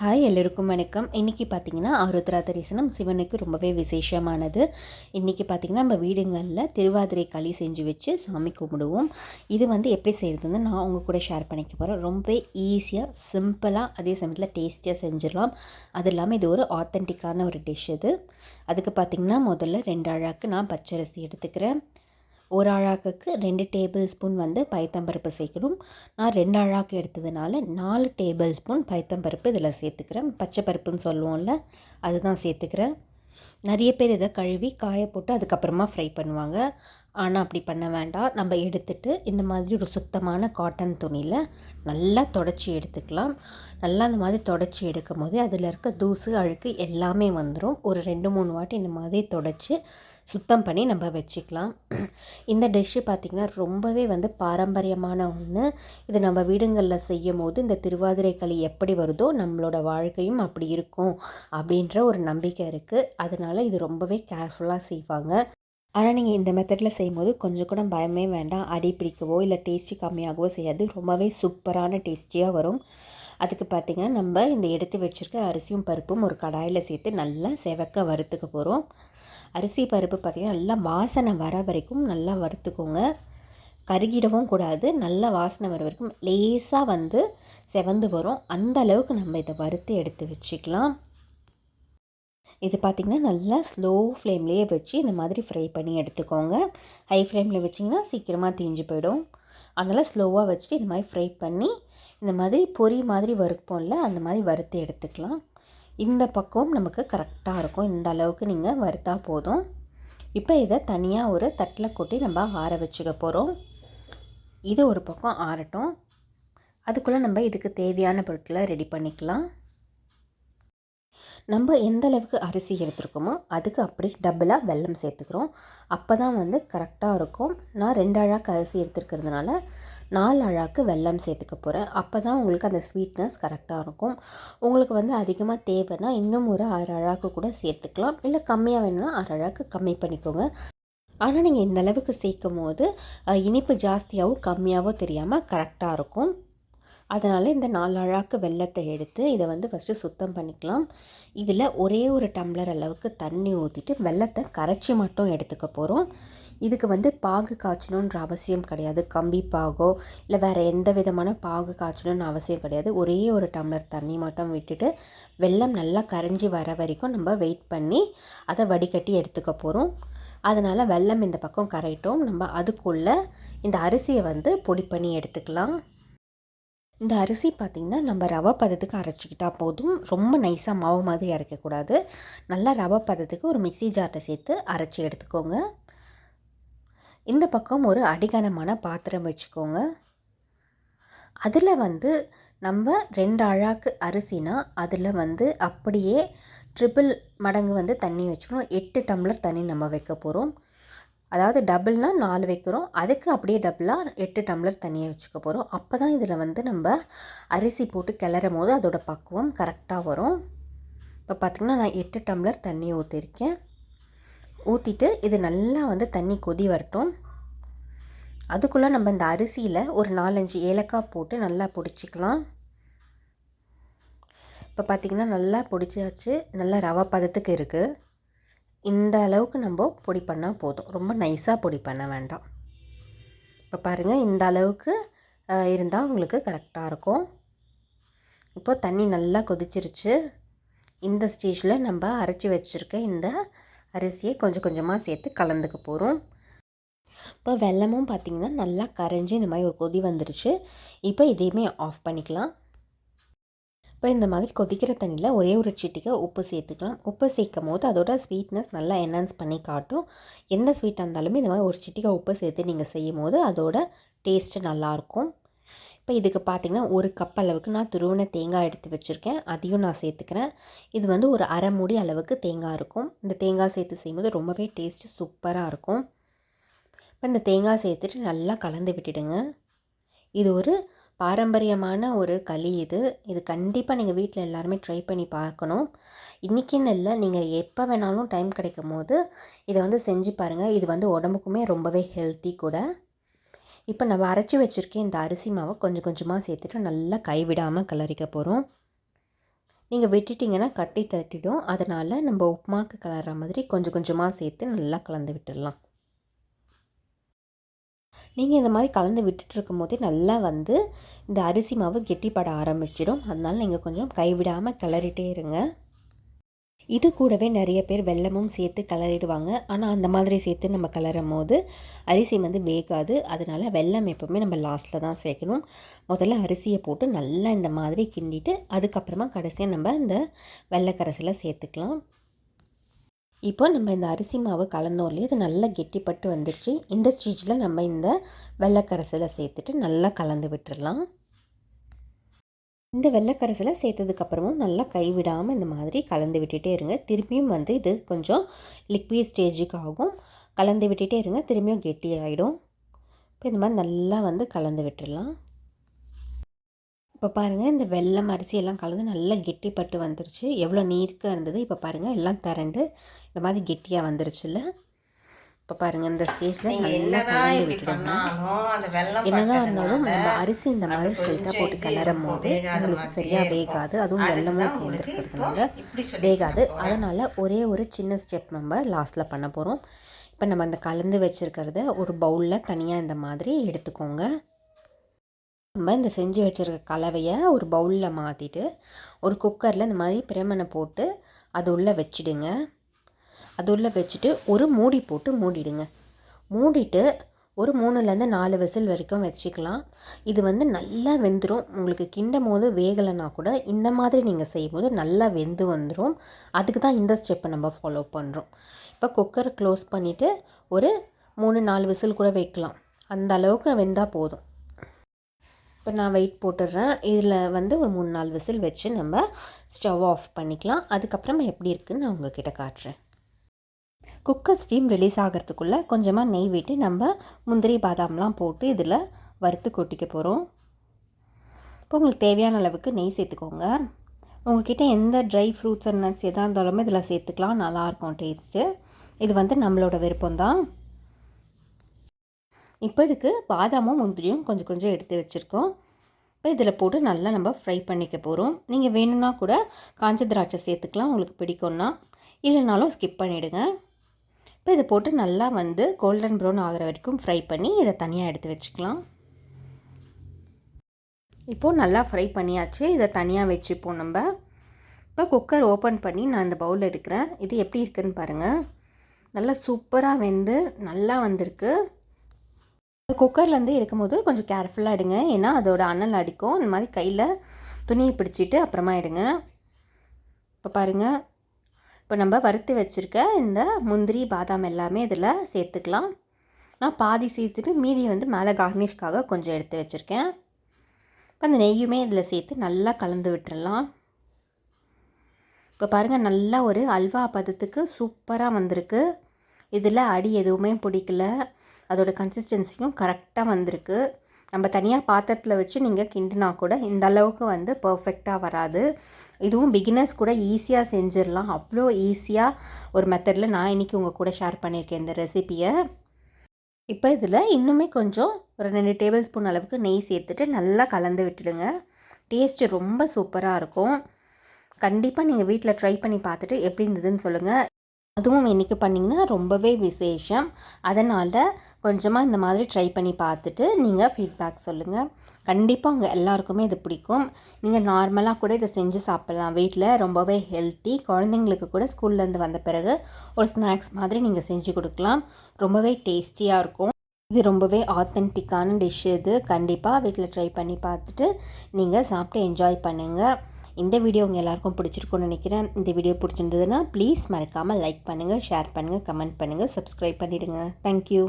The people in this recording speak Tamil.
ஹாய் எல்லோருக்கும் வணக்கம். இன்றைக்கி பார்த்தீங்கன்னா ஆருத்ரா தரிசனம் சிவனுக்கு ரொம்பவே விசேஷமானது. இன்றைக்கி பார்த்திங்கன்னா நம்ம வீடுங்களில் திருவாதிரை களி செஞ்சு வச்சு சாமி கும்பிடுவோம். இது வந்து எப்படி செய்கிறதுன்னு நான் உங்கள் கூட ஷேர் பண்ணிக்க போகிறேன் ரொம்ப ஈஸியாக சிம்பிளாக அதே சமயத்தில் டேஸ்டியாக செஞ்சிடலாம். அது இல்லாமல் இது ஒரு ஆத்தென்டிக்கான ஒரு டிஷ் இது. அதுக்கு பார்த்திங்கன்னா முதல்ல ரெண்டு அழாக்கு நான் பச்சரிசி எடுத்துக்கிறேன். ஒரு அழாக்குக்கு ரெண்டு டேபிள் ஸ்பூன் வந்து பைத்தம்பருப்பு சேர்க்கணும். நான் ரெண்டு அழாக்கு எடுத்ததுனால நாலு டேபிள் ஸ்பூன் பைத்தம்பருப்பு இதில் சேர்த்துக்கிறேன். பச்சை பருப்புன்னு சொல்லுவோம்ல அதுதான் சேர்த்துக்கிறேன். நிறைய பேர் இதை கழுவி காய போட்டு அதுக்கப்புறமா ஃப்ரை பண்ணுவாங்க. ஆனால் அப்படி பண்ண வேண்டாம். நம்ம எடுத்துட்டு இந்த மாதிரி ஒரு சுத்தமான காட்டன் துணியில் நல்லா தொடச்சி எடுத்துக்கலாம். நல்லா அந்த மாதிரி தொடச்சி எடுக்கும் போது அதில் இருக்க தூசு அழுக்கு எல்லாமே வந்துடும் ஒரு ரெண்டு மூணு வாட்டி இந்த மாதிரி தொடச்சி சுத்தம் பண்ணி நம்ம வச்சுக்கலாம். இந்த டிஷ்ஷு பார்த்திங்கன்னா ரொம்பவே வந்து பாரம்பரியமான ஒன்று இது நம்ம வீடுங்களில் செய்யும் போது இந்த திருவாதிரை களி எப்படி வருதோ நம்மளோட வாழ்க்கையும் அப்படி இருக்கும் அப்படின்ற ஒரு நம்பிக்கை இருக்குது அதனால் இது ரொம்பவே கேர்ஃபுல்லாக செய்வாங்க. ஆனால் நீங்கள் இந்த மெத்தடில் செய்யும்போது கொஞ்சம் கூட பயமே வேண்டாம். அடி பிடிக்கவோ இல்லை டேஸ்ட்டு கம்மியாகவோ செய்யாது. ரொம்பவே சூப்பரான டேஸ்டியாக வரும். அதுக்கு பார்த்திங்கன்னா நம்ம இந்த எடுத்து வச்சுருக்க அரிசியும் பருப்பும் ஒரு கடாயில் சேர்த்து நல்லா செவக்க வறுத்துக்க போகிறோம் அரிசி பருப்பு பார்த்திங்கன்னா நல்லா வாசனை வர வரைக்கும் நல்லா வறுத்துக்கோங்க. கருகிடவும் கூடாது. நல்லா வாசனை வர வரைக்கும் லேசாக வந்து செவந்து வரும். அந்த அளவுக்கு நம்ம இதை வறுத்து எடுத்து வச்சுக்கலாம். இது பார்த்திங்கன்னா நல்லா ஸ்லோ ஃப்ளேம்லேயே வச்சு இந்த மாதிரி ஃப்ரை பண்ணி எடுத்துக்கோங்க. ஹை ஃப்ளேமில் வச்சிங்கன்னா சீக்கிரமாக தீஞ்சு போயிடும். அதனால் ஸ்லோவாக வச்சுட்டு இந்த மாதிரி ஃப்ரை பண்ணி இந்த மாதிரி பொரி மாதிரி வறுப்போம்ல அந்த மாதிரி வறுத்து எடுத்துக்கலாம். இந்த பக்கம் நமக்கு கரெக்டாக இருக்கும். இந்த அளவுக்கு நீங்கள் வறுத்தா போதும். இப்போ இதை தனியாக ஒரு தட்டில் கொட்டி நம்ம ஆற வச்சுக்க போகிறோம் இது ஒரு பக்கம் ஆறட்டும். அதுக்குள்ளே நம்ம இதுக்கு தேவையான பொருட்களை ரெடி பண்ணிக்கலாம். நம்ம எந்த அளவுக்கு அரிசி எடுத்துருக்கோமோ அதுக்கு அப்படி டபுளாக வெல்லம் சேர்த்துக்கிறோம். அப்போ தான் வந்து கரெக்டாக இருக்கும். நான் ரெண்டு அழாக்கு அரிசி எடுத்துருக்கிறதுனால நாலு அழாக்கு வெல்லம் சேர்த்துக்க போகிறேன் அப்போ தான் உங்களுக்கு அந்த ஸ்வீட்னஸ் கரெக்டாக இருக்கும். உங்களுக்கு வந்து அதிகமாக தேவைன்னா இன்னும் ஒரு அரை அழாக்கு கூட சேர்த்துக்கலாம். இல்லை கம்மியாக வேணும்னா அரை அழாக்கு கம்மி பண்ணிக்கோங்க. ஆனால் நீங்கள் இந்த அளவுக்கு சேர்க்கும் போது இனிப்பு ஜாஸ்தியாகவும் கம்மியாகவும் தெரியாமல் கரெக்டாக இருக்கும். அதனால் இந்த நாலு அழாக்கு வெள்ளத்தை எடுத்து இதை வந்து ஃபஸ்ட்டு சுத்தம் பண்ணிக்கலாம். இதில் ஒரே ஒரு டம்ளர் அளவுக்கு தண்ணி ஊற்றிட்டு வெள்ளத்தை கரைச்சி மட்டும் எடுத்துக்க போகிறோம் இதுக்கு வந்து பாகு காய்ச்சணுன்ற அவசியம் கிடையாது. கம்பி பாகோ இல்லை வேறு எந்த விதமான பாகு காய்ச்சணுன்னு அவசியம் கிடையாது. ஒரே ஒரு டம்ளர் தண்ணி மட்டும் விட்டுட்டு வெள்ளம் நல்லா கரைஞ்சி வர வரைக்கும் நம்ம வெயிட் பண்ணி அதை வடிகட்டி எடுத்துக்க போகிறோம் அதனால் வெள்ளம் இந்த பக்கம் கரையிட்டோம். நம்ம அதுக்குள்ளே இந்த அரிசியை வந்து பொடி பண்ணி எடுத்துக்கலாம். இந்த அரிசி பார்த்திங்கன்னா நம்ம ரவை பதத்துக்கு அரைச்சிக்கிட்டால் போதும். ரொம்ப நைஸாக மாவு மாதிரி அரைக்கக்கூடாது. நல்லா ரவை பதத்துக்கு ஒரு மிக்சி ஜார்ட்டை சேர்த்து அரைச்சி எடுத்துக்கோங்க. இந்த பக்கம் ஒரு அடிகனமான பாத்திரம் வச்சுக்கோங்க. அதில் வந்து நம்ம ரெண்டு அழாக்கு அரிசினா அதில் வந்து அப்படியே ட்ரிபிள் மடங்கு வந்து தண்ணி வச்சுக்கணும். எட்டு டம்ளர் தண்ணி நம்ம வைக்க போகிறோம் அதாவது டபுள்னால் நாலு வைக்கிறோம். அதுக்கு அப்படியே டபுளாக எட்டு டம்ளர் தண்ணியை வச்சுக்க போகிறோம் அப்போ தான் இதில் வந்து நம்ம அரிசி போட்டு கிளறும் போது அதோடய பக்குவம் கரெக்டாக வரும். இப்போ பார்த்திங்கன்னா நான் எட்டு டம்ளர் தண்ணி ஊற்றிருக்கேன் ஊற்றிட்டு இது நல்லா வந்து தண்ணி கொதி வரட்டும். அதுக்குள்ளே நம்ம இந்த அரிசியில் ஒரு நாலஞ்சு ஏலக்காய் போட்டு நல்லா பிடிச்சிக்கலாம். இப்போ பார்த்திங்கன்னா நல்லா பிடிச்சாச்சு. நல்லா ரவா பதத்துக்கு இருக்குது இந்த அளவுக்கு நம்ம பொடி பண்ணால் போதும். ரொம்ப நைஸாக பொடி பண்ண வேண்டாம். இப்போ பாருங்கள் இந்த அளவுக்கு இருந்தால் உங்களுக்கு கரெக்டாக இருக்கும். இப்போது தண்ணி நல்லா கொதிச்சிருச்சு. இந்த ஸ்டேஜில் நம்ம அரைச்சி வச்சுருக்க இந்த அரிசியை கொஞ்சம் கொஞ்சமாக சேர்த்து கலந்துக்க போகிறோம் இப்போ வெல்லமும் பார்த்திங்கன்னா நல்லா கரைஞ்சி இந்த மாதிரி ஒரு கொதி வந்துருச்சு. இப்போ இதையுமே ஆஃப் பண்ணிக்கலாம். இப்போ இந்த மாதிரி கொதிக்கிற தண்ணியில் ஒரே ஒரு சிட்டிக்கு உப்பு சேர்த்துக்கலாம். உப்பு சேர்க்கும் போது அதோட ஸ்வீட்னஸ் நல்லா என்ஹான்ஸ் பண்ணி காட்டும். எந்த ஸ்வீட்டாக இருந்தாலுமே இந்த மாதிரி ஒரு சிட்டிக்கை உப்பு சேர்த்து நீங்கள் செய்யும் போது அதோட டேஸ்ட்டு நல்லாயிருக்கும் இப்போ இதுக்கு பார்த்திங்கன்னா ஒரு கப் அளவுக்கு நான் துருவன தேங்காய் எடுத்து வச்சுருக்கேன். அதையும் நான் சேர்த்துக்கிறேன். இது வந்து ஒரு அரை மூடி அளவுக்கு தேங்காய் இருக்கும். இந்த தேங்காய் சேர்த்து செய்யும்போது ரொம்பவே டேஸ்ட்டு சூப்பராக இருக்கும். இப்போ இந்த தேங்காய் சேர்த்துட்டு நல்லா கலந்து விட்டுடுங்க. இது ஒரு பாரம்பரியமான ஒரு களி இது. இது கண்டிப்பாக நீங்கள் வீட்டில் எல்லாருமே ட்ரை பண்ணி பார்க்கணும். இன்றைக்கின்னு இல்லை நீங்கள் எப்போ வேணாலும் டைம் கிடைக்கும் போது இதை வந்து செஞ்சு பாருங்கள் இது வந்து உடம்புக்குமே ரொம்பவே ஹெல்த்தி கூட. இப்போ நம்ம அரைச்சி வச்சுருக்கேன் இந்த அரிசி மாவை கொஞ்சம் கொஞ்சமாக சேர்த்துட்டு நல்லா கைவிடாமல் கிளறிக்க போகிறோம் நீங்கள் விட்டுட்டிங்கன்னா கட்டி தட்டிடும். அதனால் நம்ம உப்புமாக்கு கலர்ற மாதிரி கொஞ்சம் கொஞ்சமாக சேர்த்து நல்லா கலந்து விட்டுடலாம். நீங்கள் இந்த மாதிரி கலந்து விட்டுட்டுருக்கும் போதே நல்லா வந்து இந்த அரிசி மாவு கெட்டிப்பட ஆரம்பிச்சிடும். அதனால் நீங்கள் கொஞ்சம் கைவிடாமல் கிளறிட்டே இருங்க. இது கூடவே நிறைய பேர் வெல்லமும் சேர்த்து கலரிடுவாங்க. ஆனால் அந்த மாதிரி சேர்த்து நம்ம கலரும் போது அரிசி வந்து வேகாது. அதனால் வெல்லம் எப்போவுமே நம்ம லாஸ்ட்டில் தான் சேர்க்கணும். முதல்ல அரிசியை போட்டு நல்லா இந்த மாதிரி கிண்டிட்டு அதுக்கப்புறமா கடைசியாக நம்ம இந்த வெள்ளைக்கரசில் சேர்த்துக்கலாம். இப்போ நம்ம இந்த அரிசி மாவு கலந்தோம் இல்லையா அது நல்லா கெட்டிப்பட்டு வந்துடுச்சு இந்த ஸ்டேஜில் நம்ம இந்த வெள்ளைக்கரசில் சேர்த்துட்டு நல்லா கலந்து விட்டுடலாம் இந்த வெள்ளைக்கரசில் சேர்த்ததுக்கப்புறமும் நல்லா கைவிடாமல் இந்த மாதிரி கலந்து விட்டுட்டே இருங்க. திரும்பியும் வந்து இது கொஞ்சம் லிக்விட் ஸ்டேஜுக்கு ஆகும். கலந்து விட்டுட்டே இருங்க. திரும்பியும் கெட்டி ஆகிடும் இப்போ இந்த மாதிரி நல்லா வந்து கலந்து விட்டுடலாம் இப்போ பாருங்கள் இந்த வெள்ளம் அரிசியெல்லாம் கலந்து நல்லா கெட்டிப்பட்டு வந்துருச்சு. எவ்வளோ நீர்க்காக இருந்தது? இப்போ பாருங்கள் எல்லாம் திரண்டு. இந்த மாதிரி கெட்டியாக வந்துருச்சுல்ல. இப்போ பாருங்கள் இந்த ஸ்டேஜில் நல்லா கலந்து விட்டுடுங்க என்னதான் இருந்தாலும் நம்ம அரிசி இந்த மாதிரி ஸ்ட்ரைட்டாக போட்டு கிளறும் போது உங்களுக்கு சரியாக வேகாது அதுவும் வெள்ளமும் சேர்ந்துருக்கிறதுனால வேகாது. அதனால் ஒரே ஒரு சின்ன ஸ்டெப் நம்ம லாஸ்ட்டில் பண்ண போகிறோம் இப்போ நம்ம அந்த கலந்து வச்சுருக்கிறத ஒரு பவுலில் தனியாக இந்த மாதிரி எடுத்துக்கோங்க. நம்ம இந்த செஞ்சு வச்சுருக்க கலவையை ஒரு பவுலில் மாற்றிட்டு ஒரு குக்கரில் இந்த மாதிரி பிரமனை போட்டு அது உள்ளே வச்சிடுங்க. அது உள்ளே வச்சுட்டு ஒரு மூடி போட்டு மூடிடுங்க. மூடிட்டு ஒரு மூணுலேருந்து நாலு விசில் வரைக்கும் வச்சுக்கலாம். இது வந்து நல்லா வெந்துடும் உங்களுக்கு கிண்டும் போது வேகலைன்னா கூட இந்த மாதிரி நீங்கள் செய்யும்போது நல்லா வெந்து வந்துடும் அதுக்கு தான் இந்த ஸ்டெப்பை நம்ம ஃபாலோ பண்ணுறோம் இப்போ குக்கரை க்ளோஸ் பண்ணிவிட்டு ஒரு மூணு நாலு விசில் கூட வைக்கலாம். அந்த அளவுக்கு வெந்தால் போதும். இப்போ நான் வெயிட் போட்டுடுறேன். இதில் வந்து ஒரு மூணு நாலு விசில் வச்சு நம்ம ஸ்டவ் ஆஃப் பண்ணிக்கலாம். அதுக்கப்புறமா எப்படி இருக்குதுன்னு நான் உங்ககிட்ட காட்டுறேன். குக்கர் ஸ்டீம் ரிலீஸ் ஆகிறதுக்குள்ளே கொஞ்சமாக நெய் விட்டு நம்ம முந்திரி பாதாம்லாம் போட்டு இதில் வறுத்து கொட்டிக்க போகிறோம் இப்போ உங்களுக்கு தேவையான அளவுக்கு நெய் சேர்த்துக்கோங்க. உங்கள்கிட்ட எந்த ட்ரை ஃப்ரூட்ஸ் அண்ட் நட்ஸ் எதாக இருந்தாலுமே இதில் சேர்த்துக்கலாம். நல்லாயிருக்கும் டேஸ்ட்டு இது வந்து நம்மளோட விருப்பம்தான். இப்போ இதுக்கு பாதாமும் முந்திரியும் கொஞ்சம் கொஞ்சம் எடுத்து வச்சுருக்கோம். இப்போ இதில் போட்டு நல்லா நம்ம ஃப்ரை பண்ணிக்க போகிறோம் நீங்கள் வேணும்னா கூட காஞ்ச திராட்சை சேர்த்துக்கலாம். உங்களுக்கு பிடிக்கும்னா. இல்லைனாலும் ஸ்கிப் பண்ணிவிடுங்க இப்போ இதை போட்டு நல்லா வந்து கோல்டன் ப்ரௌன் ஆகிற வரைக்கும் ஃப்ரை பண்ணி இதை தனியாக எடுத்து வச்சுக்கலாம். இப்போது நல்லா ஃப்ரை பண்ணியாச்சு. இதை தனியாக வச்சுப்போம் நம்ம. இப்போ குக்கர் ஓப்பன் பண்ணி நான் இந்த பவுலில் எடுக்கிறேன். இது எப்படி இருக்குதுன்னு பாருங்கள் நல்லா சூப்பராக வெந்து நல்லா வந்திருக்கு. குக்கர்லேருந்து எடுக்கும்போது கொஞ்சம் கேர்ஃபுல்லாக எடுங்க. ஏன்னா அதோட அனல் அடிக்கும். இந்த மாதிரி கையில் துணியை பிடிச்சிட்டு அப்புறமா எடுங்க. இப்போ பாருங்கள் இப்போ நம்ம வறுத்து வச்சுருக்க இந்த முந்திரி பாதாம் எல்லாமே இதில் சேர்த்துக்கலாம். நான் பாதி சேர்த்துட்டு மீதி வந்து மேலே கார்னிஷ்காக கொஞ்சம் எடுத்து வச்சுருக்கேன். இப்போ அந்த நெய்யுமே இதில் சேர்த்து நல்லா கலந்து விட்டுறலாம். இப்போ பாருங்கள் நல்லா ஒரு அல்வா பதத்துக்கு சூப்பராக வந்திருக்கு. இதில் அடி எதுவுமே பிடிக்கல. அதோடய கன்சிஸ்டன்சியும் கரெக்டாக வந்திருக்கு. நம்ம தனியாக பாத்திரத்தில் வச்சு நீங்கள் கிண்டினா கூட இந்த அளவுக்கு வந்து பர்ஃபெக்டாக வராது. இதுவும் பிகினர்ஸ் கூட ஈஸியாக செஞ்சிடலாம். அவ்வளோ ஈஸியாக ஒரு மெத்தடில் நான் இன்றைக்கி உங்கள் கூட ஷேர் பண்ணியிருக்கேன் இந்த ரெசிப்பியை இப்போ இதில் இன்னுமே கொஞ்சம் ஒரு ரெண்டு டேபிள் ஸ்பூன் அளவுக்கு நெய் சேர்த்துட்டு நல்லா கலந்து விட்டுடுங்க. டேஸ்ட்டு ரொம்ப சூப்பராக இருக்கும். கண்டிப்பாக நீங்கள் வீட்டில் ட்ரை பண்ணி பார்த்துட்டு எப்படி இருந்ததுன்னு சொல்லுங்கள் அதுவும் இன்றைக்கி பண்ணிங்கன்னா ரொம்பவே விசேஷம். அதனால் கொஞ்சமாக இந்த மாதிரி ட்ரை பண்ணி பார்த்துட்டு நீங்கள் ஃபீட்பேக் சொல்லுங்கள் கண்டிப்பாக உங்கள் எல்லாருக்குமே இது பிடிக்கும். நீங்கள் நார்மலாக கூட இதை செஞ்சு சாப்பிட்லாம். வீட்டில் ரொம்பவே ஹெல்த்தி குழந்தைங்களுக்கு கூட ஸ்கூல்லேருந்து வந்த பிறகு ஒரு ஸ்நாக்ஸ் மாதிரி நீங்கள் செஞ்சு கொடுக்கலாம். ரொம்பவே டேஸ்டியாக இருக்கும். இது ரொம்பவே ஆத்தென்டிக்கான டிஷ் இது. கண்டிப்பாக வீட்டில் ட்ரை பண்ணி பார்த்துட்டு நீங்கள் சாப்பிட்டு என்ஜாய் பண்ணுங்கள் இந்த வீடியோ உங்கள் எல்லாருக்கும் பிடிச்சிருக்கும்னு நினைக்கிறேன். இந்த வீடியோ பிடிச்சிருந்ததுன்னா ப்ளீஸ் மறக்காமல் லைக் பண்ணுங்கள் ஷேர் பண்ணுங்கள் கமெண்ட் பண்ணுங்கள் சப்ஸ்கிரைப் பண்ணிவிடுங்க தேங்க்யூ